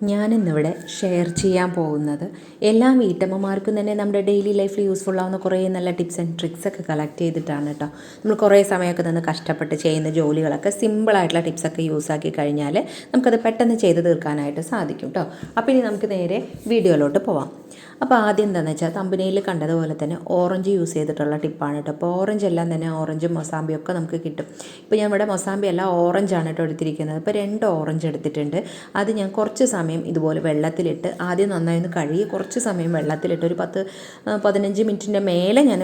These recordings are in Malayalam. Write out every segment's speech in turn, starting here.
ഞാനിന്നിവിടെ ഷെയർ ചെയ്യാൻ പോകുന്നത് എല്ലാ വീട്ടമ്മമാർക്കും തന്നെ നമ്മുടെ ഡെയിലി ലൈഫിൽ യൂസ്ഫുൾ ആവുന്ന കുറേ നല്ല ടിപ്സ് ആൻഡ് ട്രിക്സ് ഒക്കെ കളക്ട് ചെയ്തിട്ടാണ് കേട്ടോ നമ്മൾ കുറേ സമയമൊക്കെ നിന്ന് കഷ്ടപ്പെട്ട് ചെയ്യുന്ന ജോലികളൊക്കെ സിമ്പിളായിട്ടുള്ള ടിപ്സൊക്കെ യൂസ് ആക്കി കഴിഞ്ഞാൽ നമുക്കത് പെട്ടെന്ന് ചെയ്ത് തീർക്കാനായിട്ട് സാധിക്കും കേട്ടോ അപ്പോൾ ഇനി നമുക്ക് നേരെ വീഡിയോയിലോട്ട് പോവാം. അപ്പോൾ ആദ്യം എന്താണെന്ന് വെച്ചാൽ തമ്പനയിൽ കണ്ടതുപോലെ തന്നെ ഓറഞ്ച് യൂസ് ചെയ്തിട്ടുള്ള ടിപ്പാണ് കേട്ടോ അപ്പോൾ ഓറഞ്ച് എല്ലാം തന്നെ ഓറഞ്ചും മൊസാമ്പിയും ഒക്കെ നമുക്ക് കിട്ടും. ഇപ്പോൾ ഞാൻ ഇവിടെ മൊസാമ്പി അല്ല ഓറഞ്ചാണ് കേട്ടോ എടുത്തിരിക്കുന്നത്. അപ്പോൾ രണ്ട് ഓറഞ്ച് എടുത്തിട്ടുണ്ട്. അത് ഞാൻ കുറച്ച് സമയം ഇതുപോലെ വെള്ളത്തിലിട്ട് ആദ്യം നന്നായി ഒന്ന് കഴുകി കുറച്ച് സമയം വെള്ളത്തിലിട്ട് ഒരു പത്ത് പതിനഞ്ച് മിനിറ്റിന്റെ മേലെ ഞാൻ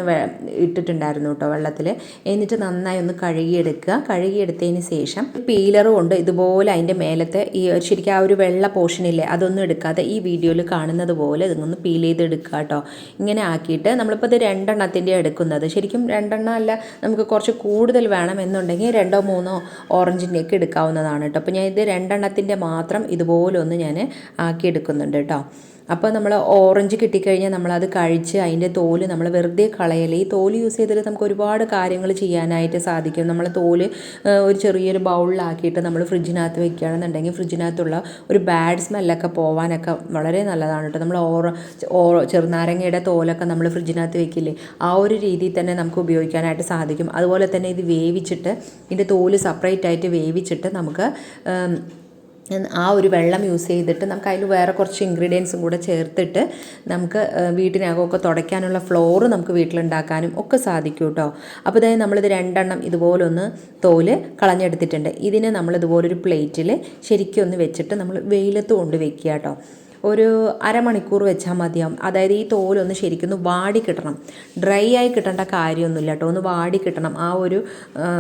ഇട്ടിട്ടുണ്ടായിരുന്നു കേട്ടോ വെള്ളത്തിൽ എന്നിട്ട് നന്നായി ഒന്ന് കഴുകിയെടുക്കുക. കഴുകിയെടുത്തതിന് ശേഷം പീലർ കൊണ്ട് ഇതുപോലെ അതിന്റെ മേലത്തെ ഈ ശരിക്കും ആ ഒരു വെള്ള പോർഷനില്ലേ അതൊന്നും എടുക്കാതെ ഈ വീഡിയോയിൽ കാണുന്നത് പോലെ ഇതൊന്ന് പീൽ ചെയ്തെടുക്കുക കേട്ടോ. ഇങ്ങനെ ആക്കിയിട്ട് നമ്മളിപ്പോൾ ഇത് രണ്ടെണ്ണത്തിന്റെ എടുക്കുന്നത്. ശരിക്കും രണ്ടെണ്ണം അല്ല നമുക്ക് കുറച്ച് കൂടുതൽ വേണം എന്നുണ്ടെങ്കിൽ രണ്ടോ മൂന്നോ ഓറഞ്ചിന്റെയൊക്കെ എടുക്കാവുന്നതാണ് കേട്ടോ. അപ്പോൾ ഞാൻ ഇത് രണ്ടെണ്ണത്തിന്റെ മാത്രം ഇതുപോലെ ഒന്ന് ഞാൻ ആക്കിയെടുക്കുന്നുണ്ട് കേട്ടോ. അപ്പോൾ നമ്മൾ ഓറഞ്ച് കിട്ടിക്കഴിഞ്ഞാൽ നമ്മളത് കഴിച്ച് അതിന്റെ തോൽ നമ്മൾ വെറുതെ കളയൽ. ഈ തോൽ യൂസ് ചെയ്തിട്ട് നമുക്ക് ഒരുപാട് കാര്യങ്ങൾ ചെയ്യാനായിട്ട് സാധിക്കും. നമ്മൾ തോൽ ഒരു ചെറിയൊരു ബൗളിലാക്കിയിട്ട് നമ്മൾ ഫ്രിഡ്ജിനകത്ത് വെക്കുകയാണെന്നുണ്ടെങ്കിൽ ഫ്രിഡ്ജിനകത്തുള്ള ഒരു ബാഡ് സ്മെല്ലൊക്കെ പോവാനൊക്കെ വളരെ നല്ലതാണ് കേട്ടോ നമ്മൾ ഓറ ഓ ചെറുനാരങ്ങയുടെ തോലൊക്കെ നമ്മൾ ഫ്രിഡ്ജിനകത്ത് വെക്കില്ലേ ആ ഒരു രീതിയിൽ തന്നെ നമുക്ക് ഉപയോഗിക്കാനായിട്ട് സാധിക്കും. അതുപോലെ തന്നെ ഇത് വേവിച്ചിട്ട് ഇതിന്റെ തോൽ സെപ്പറേറ്റ് ആയിട്ട് വേവിച്ചിട്ട് നമുക്ക് ആ ഒരു വെള്ളം യൂസ് ചെയ്തിട്ട് നമുക്ക് അതിൽ വേറെ കുറച്ച് ഇൻഗ്രീഡിയൻസും കൂടെ ചേർത്തിട്ട് നമുക്ക് വീട്ടിനകമൊക്കെ തുടയ്ക്കാനുള്ള ഫ്ലോറ് നമുക്ക് വീട്ടിലുണ്ടാക്കാനും ഒക്കെ സാധിക്കും കേട്ടോ അപ്പോൾ ഇതായത് നമ്മളിത് രണ്ടെണ്ണം ഇതുപോലൊന്ന് തോൽ കളഞ്ഞെടുത്തിട്ടുണ്ട്. ഇതിനെ നമ്മളിതുപോലൊരു പ്ലേറ്റിൽ ശരിക്കും ഒന്ന് വെച്ചിട്ട് നമ്മൾ വെയിലത്ത് കൊണ്ട് വെക്കുക കേട്ടോ ഒരു അരമണിക്കൂർ വെച്ചാൽ മതിയാവും. അതായത് ഈ തോലൊന്ന് ശരിക്കും ഒന്ന് വാടി കിട്ടണം. ഡ്രൈ ആയി കിട്ടേണ്ട കാര്യമൊന്നുമില്ല കേട്ടോ. ഒന്ന് വാടി കിട്ടണം. ആ ഒരു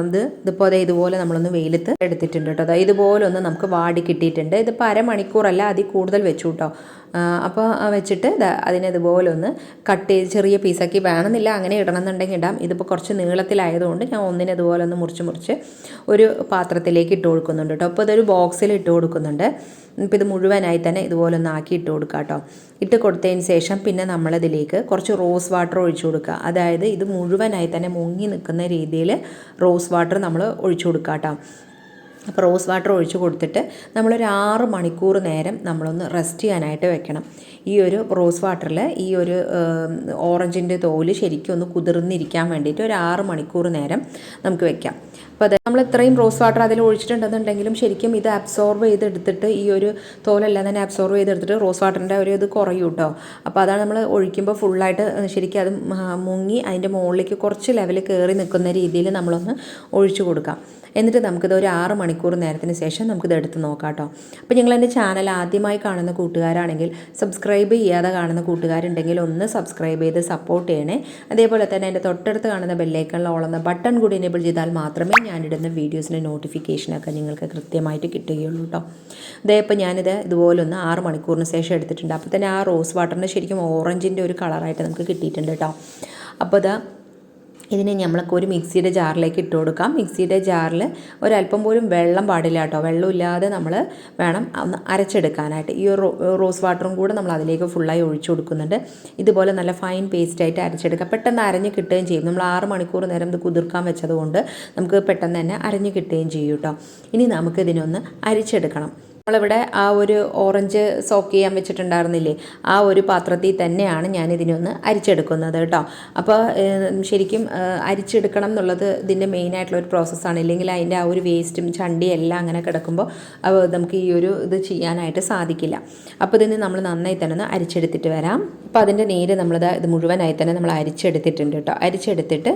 ഇത് ഇതിപ്പോൾ അതായത് ഇതുപോലെ നമ്മളൊന്ന് വെയിലത്ത് എടുത്തിട്ടുണ്ട് കേട്ടോ. അതായത് ഇതുപോലെ ഒന്ന് നമുക്ക് വാടി കിട്ടിയിട്ടുണ്ട്. ഇതിപ്പോൾ അരമണിക്കൂറല്ല അതിൽ കൂടുതൽ വെച്ചു കേട്ടോ. അപ്പോൾ വെച്ചിട്ട് അതിനെ ഇതുപോലെ ഒന്ന് കട്ട് ചെയ്ത് ചെറിയ പീസാക്കി വേണമെന്നില്ല അങ്ങനെ ഇടണമെന്നുണ്ടെങ്കിൽ ഇടാം. ഇതിപ്പോൾ കുറച്ച് നീളത്തിലായതുകൊണ്ട് ഞാൻ ഒന്നിനെ ഇതുപോലെ ഒന്ന് മുറിച്ച് മുറിച്ച് ഒരു പാത്രത്തിലേക്ക് ഇട്ട് കൊടുക്കുന്നുണ്ട് കേട്ടോ. അപ്പോൾ ഇതൊരു ബോക്സിൽ ഇട്ട് കൊടുക്കുന്നുണ്ട്. ഇപ്പോൾ ഇത് മുഴുവനായി തന്നെ ഇതുപോലെ ഒന്ന് ആക്കി ഇട്ട് കൊടുക്കുക കേട്ടോ ഇട്ട് കൊടുത്തതിന് ശേഷം പിന്നെ നമ്മളതിലേക്ക് കുറച്ച് റോസ് വാട്ടർ ഒഴിച്ചു കൊടുക്കുക അതായത് ഇത് മുഴുവനായി തന്നെ മുങ്ങി നിൽക്കുന്ന രീതിയിൽ റോസ് വാട്ടർ നമ്മൾ ഒഴിച്ചു കൊടുക്കുക കേട്ടോ അപ്പോൾ റോസ് വാട്ടർ ഒഴിച്ച് കൊടുത്തിട്ട് നമ്മളൊരു ആറ് മണിക്കൂർ നേരം നമ്മളൊന്ന് റെസ്റ്റ് ചെയ്യാനായിട്ട് വെക്കണം. ഈ ഒരു റോസ് വാട്ടറിൽ ഈ ഒരു ഓറഞ്ചിന്റെ തോൽ ശരിക്കും ഒന്ന് കുതിർന്നിരിക്കാൻ വേണ്ടിയിട്ട് ഒരു ആറ് മണിക്കൂർ നേരം നമുക്ക് വെക്കാം. അപ്പോൾ അതായത് നമ്മൾ ഇത്രയും റോസ് വാട്ടർ അതിൽ ഒഴിച്ചിട്ടുണ്ടെന്നുണ്ടെങ്കിലും ശരിക്കും ഇത് അബ്സോർബ് ചെയ്തെടുത്തിട്ട് ഈ ഒരു തോലെല്ലാം തന്നെ അബ്സോർബ് ചെയ്തെടുത്തിട്ട് റോസ് വാട്ടറിന്റെ ഒരു ഇത് കുറയും കേട്ടോ. അപ്പോൾ അതാണ് നമ്മൾ ഒഴിക്കുമ്പോൾ ഫുള്ളായിട്ട് ശരിക്കും അത് മുങ്ങി അതിന്റെ മുകളിലേക്ക് കുറച്ച് ലെവൽ കയറി നിൽക്കുന്ന രീതിയിൽ നമ്മളൊന്ന് ഒഴിച്ചു കൊടുക്കാം. എന്നിട്ട് നമുക്കിത് ഒരു ആറ് മണിക്കൂർ നേരത്തിന് ശേഷം നമുക്കിത് എടുത്ത് നോക്കാം കേട്ടോ അപ്പോൾ ഞങ്ങൾ എന്റെ ചാനൽ ആദ്യമായി കാണുന്ന കൂട്ടുകാരാണെങ്കിൽ സബ്സ്ക്രൈബ് ചെയ്യാതെ കാണുന്ന കൂട്ടുകാരുണ്ടെങ്കിൽ ഒന്ന് സബ്സ്ക്രൈബ് ചെയ്ത് സപ്പോർട്ട് ചെയ്യണേ. അതേപോലെ തന്നെ എന്റെ തൊട്ടടുത്ത് കാണുന്ന ബെല്ലൈക്കണിൽ ഓളുന്ന ബട്ടൺ കൂടി എനേബിൾ ചെയ്താൽ മാത്രമേ ഞാനിടുന്ന വീഡിയോസിന്റെ നോട്ടിഫിക്കേഷനൊക്കെ നിങ്ങൾക്ക് കൃത്യമായിട്ട് കിട്ടുകയുള്ളൂ കേട്ടോ അതേ ഇപ്പോൾ ഞാനിത് ഇതുപോലെ ഒന്ന് ആറ് മണിക്കൂറിന് ശേഷം എടുത്തിട്ടുണ്ട്. അപ്പോൾ തന്നെ ആ റോസ് വാട്ടറിന് ശരിക്കും ഓറഞ്ചിന്റെ ഒരു കളറായിട്ട് നമുക്ക് കിട്ടിയിട്ടുണ്ട് കേട്ടോ അപ്പോൾ ഇതാ ഇതിനെ നമ്മൾക്ക് ഒരു മിക്സിയുടെ ജാറിലേക്ക് ഇട്ട് കൊടുക്കാം. മിക്സിയുടെ ജാറിൽ ഒരല്പം പോലും വെള്ളം പാടില്ല കേട്ടോ. വെള്ളമില്ലാതെ നമ്മൾ വേണം ഒന്ന് അരച്ചെടുക്കാനായിട്ട്. ഈ റോസ് വാട്ടറും കൂടെ നമ്മൾ അതിലേക്ക് ഫുള്ളായി ഒഴിച്ചു കൊടുക്കുന്നുണ്ട്. ഇതുപോലെ നല്ല ഫൈൻ പേസ്റ്റായിട്ട് അരച്ചെടുക്കുക പെട്ടെന്ന് അരഞ്ഞ് കിട്ടുകയും ചെയ്യും. നമ്മൾ ആറ് മണിക്കൂർ നേരം ഇത് കുതിർക്കാൻ വെച്ചതുകൊണ്ട് നമുക്ക് പെട്ടെന്ന് തന്നെ അരഞ്ഞ് കിട്ടുകയും ചെയ്യും കേട്ടോ. ഇനി നമുക്ക് ഇതിനൊന്ന് അരിച്ചെടുക്കണം. നമ്മളിവിടെ ആ ഒരു ഓറഞ്ച് സോക്ക് ചെയ്യാൻ വെച്ചിട്ടുണ്ടായിരുന്നില്ലേ? ആ ഒരു പാത്രത്തിൽ തന്നെയാണ് ഞാൻ ഇതിനൊന്ന് അരിച്ചെടുക്കുന്നത് കേട്ടോ. അപ്പോൾ ശരിക്കും അരിച്ചെടുക്കണം എന്നുള്ളത് ഇതിന്റെ മെയിനായിട്ടുള്ള ഒരു പ്രോസസ്സാണ് ഇല്ലെങ്കിൽ അതിന്റെ ആ ഒരു വേസ്റ്റും ചണ്ടിയും എല്ലാം അങ്ങനെ കിടക്കുമ്പോൾ നമുക്ക് ഈ ഒരു ഇത് ചെയ്യാനായിട്ട് സാധിക്കില്ല. അപ്പോൾ ഇതിന് നമ്മൾ നന്നായി തന്നെ ഒന്ന് അരിച്ചെടുത്തിട്ട് വരാം. അപ്പോൾ അതിന്റെ നീര് നമ്മളിത് ഇത് മുഴുവനായി തന്നെ നമ്മൾ അരിച്ചെടുത്തിട്ടുണ്ട് കേട്ടോ. അരിച്ചെടുത്തിട്ട്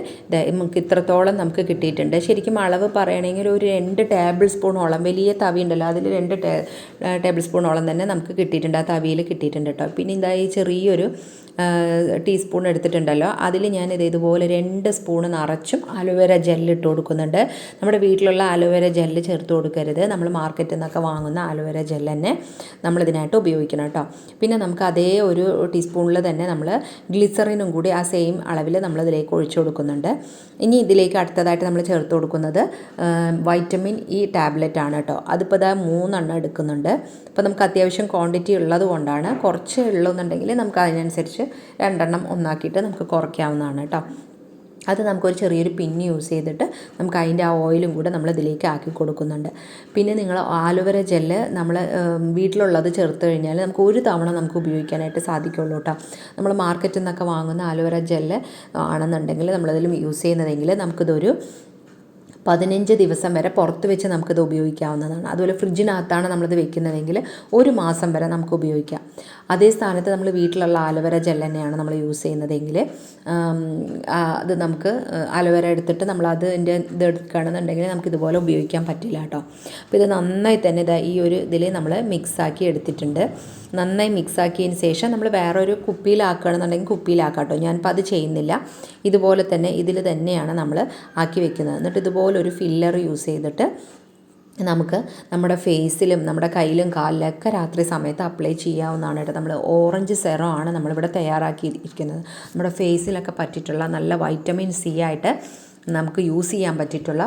നമുക്ക് ഇത്രത്തോളം നമുക്ക് കിട്ടിയിട്ടുണ്ട്. ശരിക്കും അളവ് പറയണമെങ്കിൽ ഒരു രണ്ട് ടേബിൾ സ്പൂണോളം വലിയ തവി ഉണ്ടല്ലോ അതിൽ രണ്ട് ടേ ടേബിൾ സ്പൂണോളം തന്നെ നമുക്ക് കിട്ടിയിട്ടുണ്ട്. ആ തവിയിൽ കിട്ടിയിട്ടുണ്ട് കേട്ടോ. പിന്നെ ഇതാ ഈ ചെറിയൊരു ടീസ്പൂൺ എടുത്തിട്ടുണ്ടല്ലോ. അതിൽ ഞാൻ ഇത് ഇതുപോലെ രണ്ട് സ്പൂൺ നിറച്ചും അലോവേര ജെല്ല് ഇട്ട് കൊടുക്കുന്നുണ്ട്. നമ്മുടെ വീട്ടിലുള്ള അലോവേര ജെല്ല് ചേർത്ത് കൊടുക്കരുത്. നമ്മൾ മാർക്കറ്റിൽ നിന്നൊക്കെ വാങ്ങുന്ന അലോവേര ജെല്ല് തന്നെ നമ്മളിതിനായിട്ട് ഉപയോഗിക്കണം കേട്ടോ. പിന്നെ നമുക്ക് അതേ ഒരു ടീസ്പൂണിൽ തന്നെ നമ്മൾ ഗ്ലിസറിനും കൂടി ആ സെയിം അളവിൽ നമ്മളിതിലേക്ക് ഒഴിച്ചു കൊടുക്കുന്നുണ്ട്. ഇനി ഇതിലേക്ക് അടുത്തതായിട്ട് നമ്മൾ ചേർത്ത് കൊടുക്കുന്നത് വൈറ്റമിൻ ഇ ടാബ്ലറ്റ് ആണ് കേട്ടോ. അതിപ്പോൾ ഇതാ മൂന്നെണ്ണം എടുക്കുന്നുണ്ട്. അപ്പോൾ നമുക്ക് അത്യാവശ്യം ക്വാണ്ടിറ്റി ഉള്ളത് കൊണ്ടാണ്. കുറച്ച് ഉള്ളതെന്നുണ്ടെങ്കിൽ നമുക്ക് അതിനനുസരിച്ച് രണ്ടെണ്ണം ഒന്നാക്കിയിട്ട് നമുക്ക് കുറയ്ക്കാവുന്നതാണ് കേട്ടോ അത് നമുക്കൊരു ചെറിയൊരു പിന്ന് യൂസ് ചെയ്തിട്ട് നമുക്ക് അതിന്റെ ആ ഓയിലും കൂടെ നമ്മൾ ഇതിലേക്ക് ആക്കി കൊടുക്കുന്നുണ്ട്. പിന്നെ നിങ്ങൾ ആലുവര ജെല്ല് നമ്മൾ വീട്ടിലുള്ളത് ചേർത്ത് കഴിഞ്ഞാൽ നമുക്ക് ഒരു തവണ നമുക്ക് ഉപയോഗിക്കാനായിട്ട് സാധിക്കുള്ളൂ കേട്ടോ നമ്മൾ മാർക്കറ്റിൽ നിന്നൊക്കെ വാങ്ങുന്ന ആലുവര ജെല്ല് ആണെന്നുണ്ടെങ്കിൽ നമ്മളതിൽ യൂസ് ചെയ്യുന്നതെങ്കിൽ നമുക്കിതൊരു പതിനഞ്ച് ദിവസം വരെ പുറത്ത് വെച്ച് നമുക്കിത് ഉപയോഗിക്കാവുന്നതാണ്. അതുപോലെ ഫ്രിഡ്ജിനകത്താണ് നമ്മളിത് വെക്കുന്നതെങ്കിൽ ഒരു മാസം വരെ നമുക്ക് ഉപയോഗിക്കാം. അതേ സ്ഥാനത്ത് നമ്മൾ വീട്ടിലുള്ള ആലുവര ജെൽ തന്നെയാണ് നമ്മൾ യൂസ് ചെയ്യുന്നതെങ്കിൽ അത് നമുക്ക് ആലുവര എടുത്തിട്ട് നമ്മൾ അതിന്റെ ഇത് എടുക്കുകയാണെന്നുണ്ടെങ്കിൽ നമുക്ക് ഇതുപോലെ ഉപയോഗിക്കാൻ പറ്റില്ല കേട്ടോ. അപ്പോൾ ഇത് നന്നായി തന്നെ ഇതാ ഈ ഒരു ഇതിൽ നമ്മൾ മിക്സാക്കി എടുത്തിട്ടുണ്ട്. നന്നായി മിക്സാക്കിയതിന് ശേഷം നമ്മൾ വേറൊരു കുപ്പിയിലാക്കുകയാണെന്നുണ്ടെങ്കിൽ കുപ്പിയിലാക്കാം കേട്ടോ ഞാനിപ്പോൾ അത് ചെയ്യുന്നില്ല. ഇതുപോലെ തന്നെ ഇതിൽ തന്നെയാണ് നമ്മൾ ആക്കി വെക്കുന്നത്. എന്നിട്ട് ഇതുപോലെ ഒരു ഫില്ലർ യൂസ് ചെയ്തിട്ട് നമുക്ക് നമ്മുടെ ഫേസിലും നമ്മുടെ കയ്യിലും കാലിലൊക്കെ രാത്രി സമയത്ത് അപ്ലൈ ചെയ്യാവുന്നതാണ് കേട്ടോ. നമ്മൾ ഓറഞ്ച് സെറോ ആണ് നമ്മളിവിടെ തയ്യാറാക്കിയിരിക്കുന്നത്. നമ്മുടെ ഫേസിലൊക്കെ പറ്റിയിട്ടുള്ള നല്ല വൈറ്റമിൻ സി ആയിട്ട് നമുക്ക് യൂസ് ചെയ്യാൻ പറ്റിയിട്ടുള്ള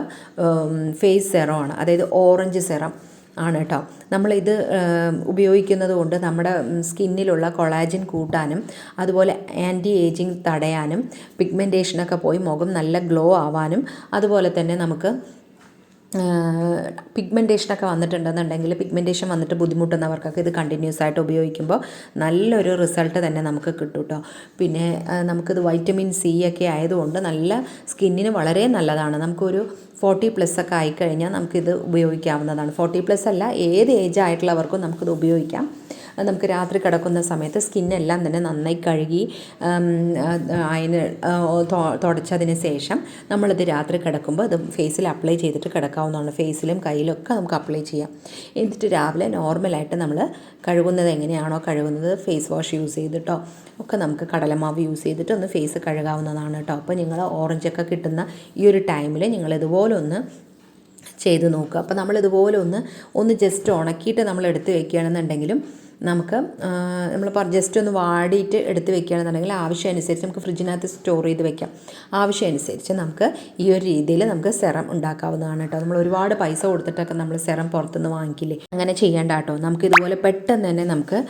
ഫേസ് സെറോ ആണ്. അതായത് ഓറഞ്ച് സെറം ആണ് കേട്ടോ. നമ്മളിത് ഉപയോഗിക്കുന്നത് കൊണ്ട് നമ്മുടെ സ്കിന്നിലുള്ള കൊളാജിൻ കൂട്ടാനും അതുപോലെ ആന്റി ഏജിങ് തടയാനും പിഗ്മെന്റേഷനൊക്കെ പോയി മുഖം നല്ല ഗ്ലോ ആവാനും അതുപോലെ തന്നെ നമുക്ക് പിഗ്മെന്റേഷനൊക്കെ വന്നിട്ടുണ്ടെന്നുണ്ടെങ്കിൽ പിഗ്മെന്റേഷൻ വന്നിട്ട് ബുദ്ധിമുട്ടുന്നവർക്കൊക്കെ ഇത് കണ്ടിന്യൂസ് ആയിട്ട് ഉപയോഗിക്കുമ്പോൾ നല്ലൊരു റിസൾട്ട് തന്നെ നമുക്ക് കിട്ടും കേട്ടോ പിന്നെ നമുക്കിത് വൈറ്റമിൻ സി ഒക്കെ ആയതുകൊണ്ട് നല്ല സ്കിന്നിന് വളരെ നല്ലതാണ്. നമുക്കൊരു ഫോർട്ടി പ്ലസ് ഒക്കെ ആയിക്കഴിഞ്ഞാൽ നമുക്കിത് ഉപയോഗിക്കാവുന്നതാണ്. ഫോർട്ടി പ്ലസ് അല്ല ഏത് ഏജ് ആയിട്ടുള്ളവർക്കും നമുക്കിത് ഉപയോഗിക്കാം. നമുക്ക് രാത്രി കിടക്കുന്ന സമയത്ത് സ്കിന്നെല്ലാം തന്നെ നന്നായി കഴുകി അതിന് തുടച്ചതിന് ശേഷം നമ്മളത് രാത്രി കിടക്കുമ്പോൾ അത് ഫേസിൽ അപ്ലൈ ചെയ്തിട്ട് കിടക്കാവുന്നതാണ്. ഫേസിലും കയ്യിലൊക്കെ നമുക്ക് അപ്ലൈ ചെയ്യാം. എന്നിട്ട് രാവിലെ നോർമലായിട്ട് നമ്മൾ കഴുകുന്നത് എങ്ങനെയാണോ കഴുകുന്നത് ഫേസ് വാഷ് യൂസ് ചെയ്തിട്ടോ ഒക്കെ നമുക്ക് കടലമാവ് യൂസ് ചെയ്തിട്ട് ഒന്ന് ഫേസ് കഴുകാവുന്നതാണ് കേട്ടോ അപ്പോൾ നിങ്ങൾ ഓറഞ്ചൊക്കെ കിട്ടുന്ന ഈ ഒരു ടൈമിൽ നിങ്ങൾ ഇതുപോലെ ഒന്ന് ചെയ്ത് നോക്കുക. അപ്പോൾ നമ്മളിതുപോലെ ഒന്ന് ഒന്ന് ജസ്റ്റ് ഉണക്കിയിട്ട് നമ്മൾ എടുത്ത് വെക്കുകയാണെന്നുണ്ടെങ്കിലും നമുക്ക് നമ്മൾ ജസ്റ്റ് ഒന്ന് വാടിയിട്ട് എടുത്ത് വെക്കുകയാണെന്നുണ്ടെങ്കിൽ ആവശ്യം അനുസരിച്ച് നമുക്ക് ഫ്രിഡ്ജിനകത്ത് സ്റ്റോർ ചെയ്ത് വെക്കാം. ആവശ്യം അനുസരിച്ച് നമുക്ക് ഈ ഒരു രീതിയിൽ നമുക്ക് സെറം ഉണ്ടാക്കാവുന്നതാണ് കേട്ടോ. നമ്മൾ ഒരുപാട് പൈസ കൊടുത്തിട്ടൊക്കെ നമ്മൾ സെറം പുറത്തുനിന്ന് വാങ്ങിക്കില്ലേ? അങ്ങനെ ചെയ്യേണ്ട കേട്ടോ. നമുക്ക് ഇതുപോലെ പെട്ടെന്ന് തന്നെ നമുക്ക്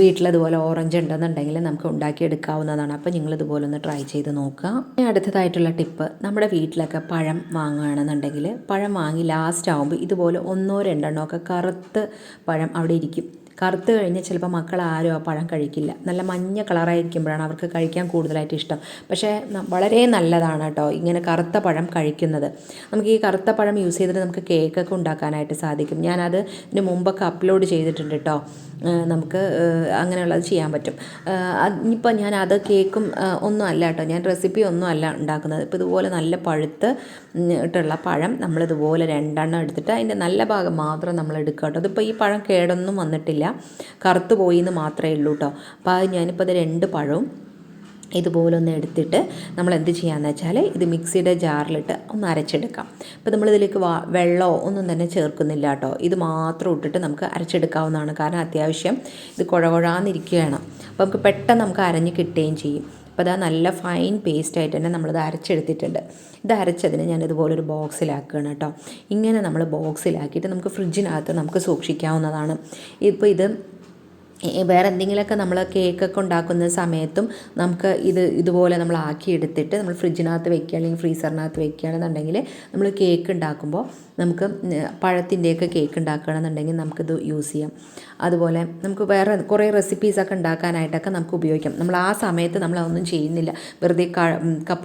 വീട്ടിലതുപോലെ ഓറഞ്ച് ഉണ്ടെന്നുണ്ടെങ്കിൽ നമുക്ക് ഉണ്ടാക്കിയെടുക്കാവുന്നതാണ്. അപ്പോൾ നിങ്ങൾ ഇതുപോലെ ഒന്ന് ട്രൈ ചെയ്ത് നോക്കുക. ഇനി അടുത്തതായിട്ടുള്ള ടിപ്പ് നമ്മുടെ വീട്ടിലൊക്കെ പഴം വാങ്ങുകയാണെന്നുണ്ടെങ്കിൽ പഴം വാങ്ങി ലാസ്റ്റ് ആകുമ്പോൾ ഇതുപോലെ ഒന്നോ രണ്ടെണ്ണോ ഒക്കെ കറുത്ത് പഴം അവിടെ ഇരിക്കും. കറുത്ത് കഴിഞ്ഞാൽ ചിലപ്പോൾ മക്കൾ ആരും ആ പഴം കഴിക്കില്ല. നല്ല മഞ്ഞ കളറായിരിക്കുമ്പോഴാണ് അവർക്ക് കഴിക്കാൻ കൂടുതലായിട്ട് ഇഷ്ടം. പക്ഷേ വളരെ നല്ലതാണ് കേട്ടോ ഇങ്ങനെ കറുത്ത പഴം കഴിക്കുന്നത്. നമുക്ക് ഈ കറുത്ത പഴം യൂസ് ചെയ്തിട്ട് നമുക്ക് കേക്കൊക്കെ ഉണ്ടാക്കാനായിട്ട് സാധിക്കും. ഞാനത് ഇതിന് മുമ്പൊക്കെ അപ്ലോഡ് ചെയ്തിട്ടുണ്ട് കേട്ടോ. നമുക്ക് അങ്ങനെയുള്ളത് ചെയ്യാൻ പറ്റും. ഇനിയിപ്പോൾ ഞാൻ അത് കേക്കും ഒന്നും അല്ല കേട്ടോ. ഞാൻ റെസിപ്പി ഒന്നും അല്ല ഉണ്ടാക്കുന്നത്. ഇപ്പോൾ ഇതുപോലെ നല്ല പഴുത്ത് ഇട്ടുള്ള പഴം നമ്മളിതുപോലെ രണ്ടെണ്ണം എടുത്തിട്ട് അതിന്റെ നല്ല ഭാഗം മാത്രം നമ്മൾ എടുക്കുക കേട്ടോ. അതിപ്പോൾ ഈ പഴം കേടൊന്നും വന്നിട്ടില്ല. കറുത്ത് പോയി എന്ന് മാത്രമേ ഉള്ളൂ കേട്ടോ അപ്പോൾ അത് ഞാനിപ്പോൾ അത് രണ്ട് പഴവും ഇതുപോലൊന്ന് എടുത്തിട്ട് നമ്മൾ എന്ത് ചെയ്യാമെന്ന് വെച്ചാൽ ഇത് മിക്സിയുടെ ജാറിലിട്ട് ഒന്ന് അരച്ചെടുക്കാം. അപ്പോൾ നമ്മളിതിലേക്ക് വാ വെള്ളമോ ഒന്നും തന്നെ ചേർക്കുന്നില്ല കേട്ടോ ഇത് മാത്രം ഇട്ടിട്ട് നമുക്ക് അരച്ചെടുക്കാവുന്നതാണ്. കാരണം അത്യാവശ്യം ഇത് കുഴകുഴാന്നിരിക്കുകയാണ് അപ്പോൾ നമുക്ക് പെട്ടെന്ന് നമുക്ക് അരഞ്ഞ് കിട്ടുകയും ചെയ്യും. അപ്പോൾ അതാ നല്ല ഫൈൻ പേസ്റ്റ് ആയിട്ട് തന്നെ നമ്മളത് അരച്ചെടുത്തിട്ടുണ്ട്. ഇത് അരച്ചതിന് ഞാൻ ഇതുപോലൊരു ബോക്സിലാക്കുകയാണ് കേട്ടോ ഇങ്ങനെ നമ്മൾ ബോക്സിലാക്കിയിട്ട് നമുക്ക് ഫ്രിഡ്ജിനകത്ത് നമുക്ക് സൂക്ഷിക്കാവുന്നതാണ്. ഇപ്പോൾ ഇത് വേറെ എന്തെങ്കിലുമൊക്കെ നമ്മൾ കേക്കൊക്കെ ഉണ്ടാക്കുന്ന സമയത്തും നമുക്ക് ഇത് ഇതുപോലെ നമ്മൾ ആക്കിയെടുത്തിട്ട് നമ്മൾ ഫ്രിഡ്ജിനകത്ത് വെക്കുക അല്ലെങ്കിൽ ഫ്രീസറിനകത്ത് വെക്കുകയാണെന്നുണ്ടെങ്കിൽ നമ്മൾ കേക്ക് ഉണ്ടാക്കുമ്പോൾ നമുക്ക് പഴത്തിന്റെയൊക്കെ കേക്ക് ഉണ്ടാക്കുകയാണെന്നുണ്ടെങ്കിൽ നമുക്കിത് യൂസ് ചെയ്യാം. അതുപോലെ നമുക്ക് വേറെ കുറേ റെസിപ്പീസൊക്കെ ഉണ്ടാക്കാനായിട്ടൊക്കെ നമുക്ക് ഉപയോഗിക്കാം. നമ്മൾ ആ സമയത്ത് നമ്മൾ അതൊന്നും ചെയ്യുന്നില്ല. വെറുതെ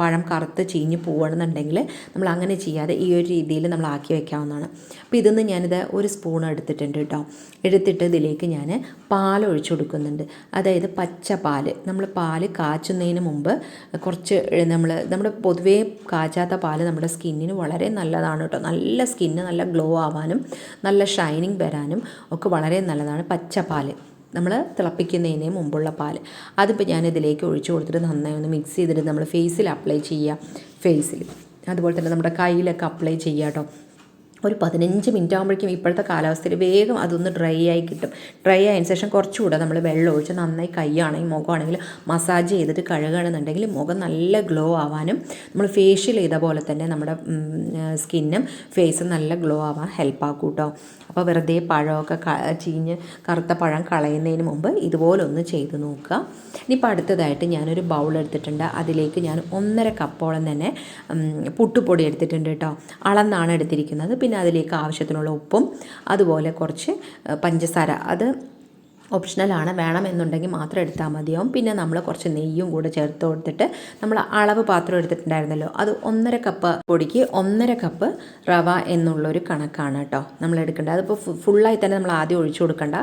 പഴം കറുത്ത് ചീഞ്ഞ് പോവുകയാണെന്നുണ്ടെങ്കിൽ നമ്മൾ അങ്ങനെ ചെയ്യാതെ ഈ ഒരു രീതിയിൽ നമ്മൾ ആക്കി വയ്ക്കാവുന്നതാണ് അപ്പോൾ ഇതൊന്ന് ഞാനിത് ഒരു സ്പൂൺ എടുത്തിട്ടുണ്ട് കേട്ടോ. എടുത്തിട്ട് ഇതിലേക്ക് ഞാൻ പാൽ ഒഴിച്ചു കൊടുക്കുന്നുണ്ട്. അതായത് പച്ച പാൽ നമ്മൾ പാൽ കാച്ചുന്നതിന് മുമ്പ് കുറച്ച് നമ്മൾ നമ്മുടെ പൊതുവേ കാച്ചാത്ത പാൽ നമ്മുടെ സ്കിന്നിന് വളരെ നല്ലതാണ് കേട്ടോ. നല്ല സ്കിന്ന് നല്ല ഗ്ലോ ആവാനും നല്ല ഷൈനിങ് വരാനും ഒക്കെ വളരെ നല്ലതാണ് പച്ച പാൽ നമ്മൾ തിളപ്പിക്കുന്നതിന് മുമ്പുള്ള പാൽ അതിപ്പോൾ ഞാൻ ഇതിലേക്ക് ഒഴിച്ചു കൊടുത്തിട്ട് നന്നായി ഒന്ന് മിക്സ് ചെയ്തിട്ട് നമ്മൾ ഫേസിൽ അപ്ലൈ ചെയ്യുക ഫേസിൽ അതുപോലെ തന്നെ നമ്മുടെ കയ്യിലൊക്കെ അപ്ലൈ ചെയ്യുക കേട്ടോ ഒരു പതിനഞ്ച് മിനിറ്റ് ആകുമ്പോഴേക്കും ഇപ്പോഴത്തെ കാലാവസ്ഥയിൽ വേഗം അതൊന്ന് ഡ്രൈ ആയി കിട്ടും. ഡ്രൈ ആയതിനു ശേഷം കുറച്ചുകൂടെ നമ്മൾ വെള്ളം ഒഴിച്ച് നന്നായി കൈയാണെങ്കിൽ മുഖമാണെങ്കിൽ മസാജ് ചെയ്തിട്ട് കഴുകുകയാണെന്നുണ്ടെങ്കിൽ മുഖം നല്ല ഗ്ലോ ആവാനും നമ്മൾ ഫേഷ്യൽ ചെയ്ത പോലെ തന്നെ നമ്മുടെ സ്കിന്നും ഫേസും നല്ല ഗ്ലോ ആവാൻ ഹെൽപ്പാക്കും കൂട്ടോ അപ്പോൾ വെറുതെ പഴമൊക്കെ ചീഞ്ഞ് കറുത്ത പഴം കളയുന്നതിന് മുമ്പ് ഇതുപോലൊന്ന് ചെയ്ത് നോക്കുക. ഇനിയിപ്പോൾ അടുത്തതായിട്ട് ഞാനൊരു ബൗൾ എടുത്തിട്ടുണ്ട്. അതിലേക്ക് ഞാൻ ഒന്നര കപ്പോളം തന്നെ പുട്ടുപൊടി എടുത്തിട്ടുണ്ട് കേട്ടോ അളന്നാണ് എടുത്തിരിക്കുന്നത്. പിന്നെ അതിലേക്ക് ആവശ്യത്തിനുള്ള ഉപ്പും അതുപോലെ കുറച്ച് പഞ്ചസാര. അത് ഓപ്ഷണലാണ് വേണമെന്നുണ്ടെങ്കിൽ മാത്രം എടുത്താൽ മതിയാവും. പിന്നെ നമ്മൾ കുറച്ച് നെയ്യും കൂടെ ചേർത്ത് കൊടുത്തിട്ട് നമ്മൾ അളവ് പാത്രം എടുത്തിട്ടുണ്ടായിരുന്നല്ലോ. അത് ഒന്നര കപ്പ് പൊടിക്ക് ഒന്നര കപ്പ് റവ എന്നുള്ളൊരു കണക്കാണ് കേട്ടോ നമ്മൾ എടുക്കേണ്ടത്. അതിപ്പോൾ ഫുള്ളായി തന്നെ നമ്മൾ ആദ്യം ഒഴിച്ചു കൊടുക്കണ്ട.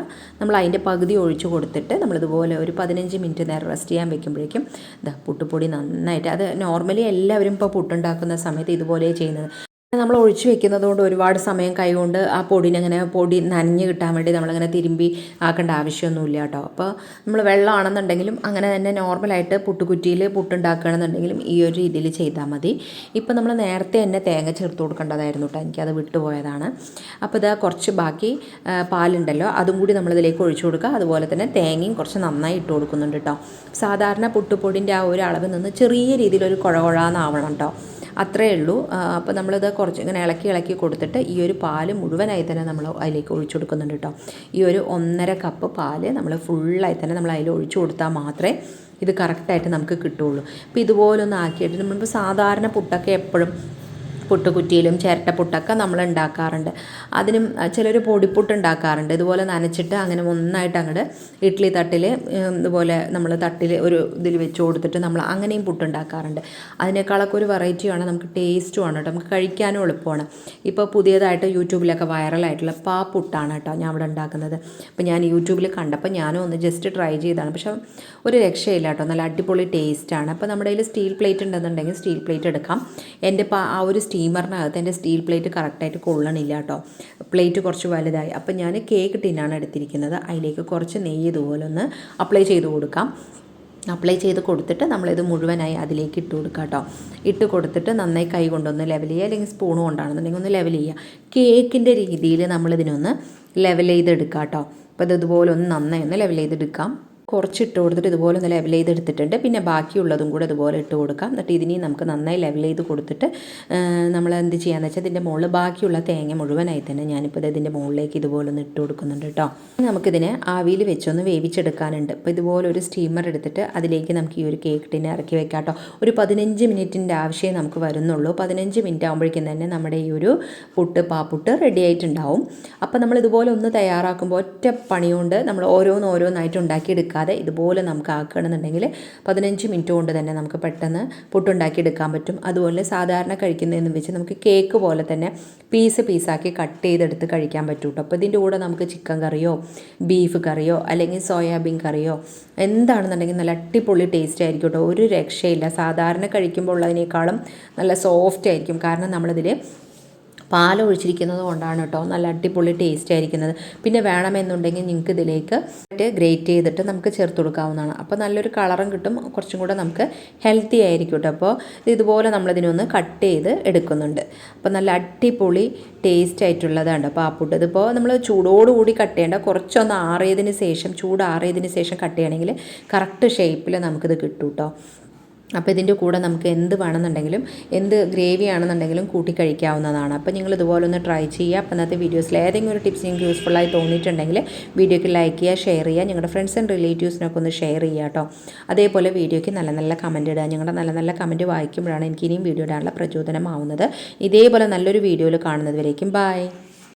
നമ്മൾ അതിന്റെ പകുതി ഒഴിച്ചു കൊടുത്തിട്ട് നമ്മളിതുപോലെ ഒരു പതിനഞ്ച് മിനിറ്റ് നേരം റെസ്റ്റ് ചെയ്യാൻ വെക്കുമ്പോഴേക്കും ഇതാ പുട്ടുപൊടി നന്നായിട്ട്. അത് നോർമലി എല്ലാവരും ഇപ്പോൾ പുട്ടുണ്ടാക്കുന്ന സമയത്ത് ഇതുപോലെ ചെയ്യുന്നത്. നമ്മൾ ഒഴിച്ചു വെക്കുന്നത് കൊണ്ട് ഒരുപാട് സമയം കൈകൊണ്ട് ആ പൊടിനെ അങ്ങനെ പൊടി നനഞ്ഞ് കിട്ടാൻ വേണ്ടി നമ്മളങ്ങനെ തിരുമ്പി ആക്കേണ്ട ആവശ്യമൊന്നുമില്ല കേട്ടോ. അപ്പോൾ നമ്മൾ വെള്ളമാണെന്നുണ്ടെങ്കിലും അങ്ങനെ തന്നെ നോർമലായിട്ട് പുട്ടുകുറ്റിയിൽ പുട്ടുണ്ടാക്കുകയാണെന്നുണ്ടെങ്കിലും ഈ ഒരു രീതിയിൽ ചെയ്താൽ മതി. ഇപ്പോൾ നമ്മൾ നേരത്തെ തന്നെ തേങ്ങ ചേർത്ത് കൊടുക്കേണ്ടതായിരുന്നു കേട്ടോ. എനിക്കത് വിട്ടുപോയതാണ് അപ്പോൾ ഇതാ കുറച്ച് ബാക്കി പാലുണ്ടല്ലോ. അതും കൂടി നമ്മളിതിലേക്ക് ഒഴിച്ചു കൊടുക്കുക. അതുപോലെ തന്നെ തേങ്ങയും കുറച്ച് നന്നായി ഇട്ട് കൊടുക്കുന്നുണ്ട് കേട്ടോ. സാധാരണ പുട്ടുപൊടിന്റെ ആ ഒരു അളവിൽ നിന്ന് ചെറിയ രീതിയിലൊരു കുഴ കുഴാന്നാവണം കേട്ടോ. അത്രയേ ഉള്ളൂ. അപ്പോൾ നമ്മളിത് കുറച്ച് ഇങ്ങനെ ഇളക്കി ഇളക്കി കൊടുത്തിട്ട് ഈ ഒരു പാൽ മുഴുവനായി തന്നെ നമ്മൾ അതിലേക്ക് ഒഴിച്ചു കൊടുക്കുന്നുണ്ട് കേട്ടോ ഈ ഒരു ഒന്നര കപ്പ് പാൽ നമ്മൾ ഫുള്ളായി തന്നെ നമ്മൾ അതിൽ ഒഴിച്ചു കൊടുത്താൽ മാത്രമേ ഇത് കറക്റ്റായിട്ട് നമുക്ക് കിട്ടുള്ളൂ അപ്പോൾ ഇതുപോലൊന്ന് ആക്കിയിട്ട് നമ്മളിപ്പോൾ സാധാരണ പുട്ടൊക്കെ എപ്പോഴും പുട്ടുകുറ്റിയിലും ചിരട്ടപ്പുട്ടൊക്കെ നമ്മൾ ഉണ്ടാക്കാറുണ്ട് അതിനും ചിലർ പൊടിപ്പുട്ട് ഉണ്ടാക്കാറുണ്ട്. ഇതുപോലെ നനച്ചിട്ട് അങ്ങനെ ഒന്നായിട്ട് അങ്ങോട്ട് ഇഡ്ഡലി തട്ടിൽ ഇതുപോലെ നമ്മൾ തട്ടിൽ ഒരു ഇതിൽ വെച്ച് കൊടുത്തിട്ട് നമ്മൾ അങ്ങനെയും പുട്ടുണ്ടാക്കാറുണ്ട്. അതിനേക്കാളൊക്കെ ഒരു വെറൈറ്റിയാണ് നമുക്ക് ടേസ്റ്റുമാണ് കേട്ടോ. നമുക്ക് കഴിക്കാനും എളുപ്പമാണ്. ഇപ്പോൾ പുതിയതായിട്ട് യൂട്യൂബിലൊക്കെ വൈറലായിട്ടുള്ള പാ പുട്ടാണ് കേട്ടോ ഞാൻ ഇവിടെ ഉണ്ടാക്കുന്നത്. അപ്പോൾ ഞാൻ യൂട്യൂബിൽ കണ്ടപ്പോൾ ഞാനും ഒന്ന് ജസ്റ്റ് ട്രൈ ചെയ്താണ് പക്ഷേ ഒരു രക്ഷയില്ല കേട്ടോ. നല്ല അടിപൊളി ടേസ്റ്റാണ് അപ്പോൾ നമ്മുടെ കയ്യിൽ സ്റ്റീൽ പ്ലേറ്റ് ഉണ്ടെന്നുണ്ടെങ്കിൽ സ്റ്റീൽ പ്ലേറ്റ് എടുക്കാം. എന്റെ ആ ഒരു സ്റ്റീൽ സ്റ്റീമറിനകത്ത് എന്റെ സ്റ്റീൽ പ്ലേറ്റ് കറക്റ്റായിട്ട് കൊള്ളണില്ല കേട്ടോ. പ്ലേറ്റ് കുറച്ച് വലുതായി. അപ്പം ഞാൻ കേക്ക് ടിന്നാണ് എടുത്തിരിക്കുന്നത്. അതിലേക്ക് കുറച്ച് നെയ്യ് ഇതുപോലെ ഒന്ന് അപ്ലൈ ചെയ്ത് കൊടുക്കാം. അപ്ലൈ ചെയ്ത് കൊടുത്തിട്ട് നമ്മളിത് മുഴുവനായി അതിലേക്ക് ഇട്ട് കൊടുക്കുക കേട്ടോ. ഇട്ട് കൊടുത്തിട്ട് നന്നായി കൈ കൊണ്ടൊന്ന് ലെവൽ ചെയ്യുക. അല്ലെങ്കിൽ സ്പൂൺ കൊണ്ടാണെന്നുണ്ടെങ്കിൽ ഒന്ന് ലെവൽ ചെയ്യുക. കേക്കിന്റെ രീതിയിൽ നമ്മളിതിനൊന്ന് ലെവൽ ചെയ്തെടുക്കാം കേട്ടോ. അപ്പോൾ ഇത് ഇതുപോലെ ഒന്ന് നന്നായി ഒന്ന് ലെവൽ ചെയ്തെടുക്കാം. കുറച്ച് ഇട്ട് കൊടുത്തിട്ട് ഇതുപോലെ ഒന്ന് ലെവൽ ചെയ്ത് എടുത്തിട്ടുണ്ട്. പിന്നെ ബാക്കിയുള്ളതും കൂടെ ഇതുപോലെ ഇട്ട് കൊടുക്കാം. എന്നിട്ട് ഇതിനെയും നമുക്ക് നന്നായി ലെവൽ ചെയ്ത് കൊടുത്തിട്ട് നമ്മൾ എന്ത് ചെയ്യാന്ന് വെച്ചാൽ ഇതിന്റെ മുകളിൽ ബാക്കിയുള്ള തേങ്ങ മുഴുവനായി തന്നെ ഞാനിപ്പോൾ ഇതിന്റെ മുകളിലേക്ക് ഇതുപോലെ ഒന്ന് ഇട്ട് കൊടുക്കുന്നുണ്ട് കേട്ടോ നമുക്കിതിനെ ആവിയിൽ വെച്ചൊന്ന് വേവിച്ചെടുക്കാനുണ്ട്. അപ്പോൾ ഇതുപോലെ ഒരു സ്റ്റീമർ എടുത്തിട്ട് അതിലേക്ക് നമുക്ക് ഈ ഒരു കേക്ക് ടിന്നെ ഇറക്കി വെക്കാം കേട്ടോ ഒരു പതിനഞ്ച് മിനിറ്റിന്റെ ആവശ്യമേ നമുക്ക് വരുന്നുള്ളൂ. പതിനഞ്ച് മിനിറ്റ് ആകുമ്പോഴേക്കും തന്നെ നമ്മുടെ ഈ ഒരു പുട്ട് പാപ്പുട്ട് റെഡി ആയിട്ടുണ്ടാവും. അപ്പോൾ നമ്മൾ ഇതുപോലെ ഒന്ന് തയ്യാറാക്കുമ്പോൾ ഒറ്റ പണിയുണ്ട് നമ്മൾ ഓരോന്ന് ഓരോന്നായിട്ട് ഉണ്ടാക്കിയെടുക്കുക വെക്കാതെ ഇതുപോലെ നമുക്ക് ആക്കുകയാണെന്നുണ്ടെങ്കിൽ പതിനഞ്ച് മിനിറ്റ് കൊണ്ട് തന്നെ നമുക്ക് പെട്ടെന്ന് പുട്ടുണ്ടാക്കി എടുക്കാൻ പറ്റും. അതുപോലെ സാധാരണ കഴിക്കുന്നതെന്ന് വെച്ച് നമുക്ക് കേക്ക് പോലെ തന്നെ പീസ് പീസാക്കി കട്ട് ചെയ്തെടുത്ത് കഴിക്കാൻ പറ്റും അപ്പോൾ ഇതിന്റെ കൂടെ നമുക്ക് ചിക്കൻ കറിയോ ബീഫ് കറിയോ അല്ലെങ്കിൽ സോയാബീൻ കറിയോ എന്താണെന്നുണ്ടെങ്കിൽ നല്ല അടിപൊളി ടേസ്റ്റ് ആയിരിക്കും കേട്ടോ ഒരു രക്ഷയില്ല. സാധാരണ കഴിക്കുമ്പോൾ ഉള്ളതിനേക്കാളും നല്ല സോഫ്റ്റ് ആയിരിക്കും. കാരണം നമ്മളിതിൽ പാൽ ഒഴിച്ചിരിക്കുന്നത് കൊണ്ടാണ് കേട്ടോ. നല്ല അടിപൊളി ടേസ്റ്റ് ആയിരിക്കുന്നത്. പിന്നെ വേണമെന്നുണ്ടെങ്കിൽ നിങ്ങൾക്ക് ഇതിലേക്ക് ഗ്രേറ്റ് ചെയ്തിട്ട് നമുക്ക് ചേർത്ത് കൊടുക്കാവുന്നതാണ്. അപ്പോൾ നല്ലൊരു കളറും കിട്ടും. കുറച്ചും കൂടെ നമുക്ക് ഹെൽത്തി ആയിരിക്കും കേട്ടോ. അപ്പോൾ ഇതുപോലെ നമ്മളിതിനൊന്ന് കട്ട് ചെയ്ത് എടുക്കുന്നുണ്ട്. അപ്പോൾ നല്ല അടിപൊളി ടേസ്റ്റ് ആയിട്ടുള്ളതാണ് അപ്പോൾ ആ പുട്ട് ഇതിപ്പോൾ നമ്മൾ ചൂടോടുകൂടി കട്ട് ചെയ്യേണ്ട കുറച്ചൊന്ന് ആറിയതിന് ശേഷം ചൂടാറിയതിന് ശേഷം കട്ട് ചെയ്യണമെങ്കിൽ കറക്റ്റ് ഷേപ്പിൽ നമുക്കിത് കിട്ടും കേട്ടോ അപ്പോൾ ഇതിന്റെ കൂടെ നമുക്ക് എന്ത് വേണമെന്നുണ്ടെങ്കിലും എന്ത് ഗ്രേവി ആണെന്നുണ്ടെങ്കിലും കൂട്ടി കഴിക്കാവുന്നതാണ്. അപ്പോൾ നിങ്ങൾ ഇതുപോലെ ഒന്ന് ട്രൈ ചെയ്യുക. അപ്പോൾ ഇന്നത്തെ വീഡിയോസിൽ ഏതെങ്കിലും ഒരു ടിപ്സ് നിങ്ങൾക്ക് യൂസ്ഫുള്ളായി തോന്നിയിട്ടുണ്ടെങ്കിൽ വീഡിയോയ്ക്ക് ലൈക്ക് ചെയ്യുക ഷെയർ ചെയ്യുക ഞങ്ങളുടെ ഫ്രണ്ട്സ് ആൻഡ് റിലേറ്റീവ്സിനൊക്കെ ഒന്ന് ഷെയർ ചെയ്യുക കേട്ടോ. അതേപോലെ വീഡിയോയ്ക്ക് നല്ല നല്ല കമന്റ് ഇടുക. ഞങ്ങളുടെ നല്ല നല്ല കമന്റ് വായിക്കുമ്പോഴാണ് എനിക്ക് ഇനിയും വീഡിയോ ഇടാനുള്ള പ്രചോദനമാവുന്നത്. ഇതേപോലെ നല്ലൊരു വീഡിയോയിൽ കാണുന്നതുവരേക്കും ബൈ